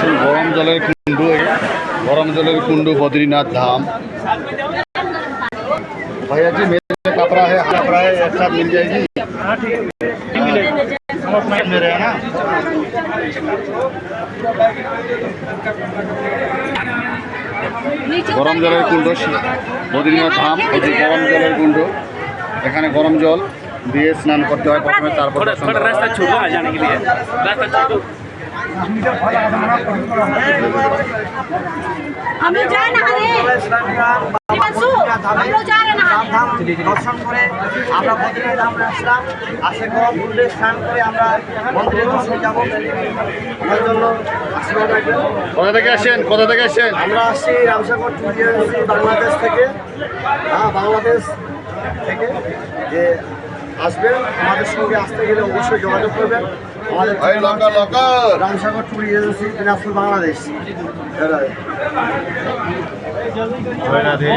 সেই গরম জলের কুণ্ডু, গরম জলের কুণ্ডু বদ্রীনাথ ধাম। भैया जी मेरे कपड़ा है कपड़ा है ऐसा मिल जाएगी গরম জলের কুণ্ড, বদ্রীনাথ ধাম, এই যে গরম জলের কুণ্ড। এখানে গরম জল দিয়ে স্নান করতে হয় প্রথমে, তারপর রাস্তা ছোট রাস্তা ছোট হয়। रास्ता छोड़ो ना जाने के लिए रास्ता छोड़ो हम लोग जा नहाने हिमांशु हम लोग जा रहे नहाने ধাম দর্শন করে আমরা বদ্রীনাথ ধামে আসলাম আসে গরম কুণ্ডে স্নান করে আমরা মন্দিরে দর্শন যাব তার জন্য আশীর্বাদ রাখবেন কোথা থেকে আসেন কোথা থেকে আসেন আমরা আসছি রামসাগর ট্যুর এজেন্সি বাংলাদেশ থেকে হ্যাঁ বাংলাদেশ থেকে যে আসবেন আমাদের সঙ্গে আসতে গেলে অবশ্যই যোগাযোগ করবেন। আমাদের লঙ্কা লঙ্কা রামসাগর ট্যুর এজেন্সি দিনাজপুর বাংলাদেশ। জয় রাধে।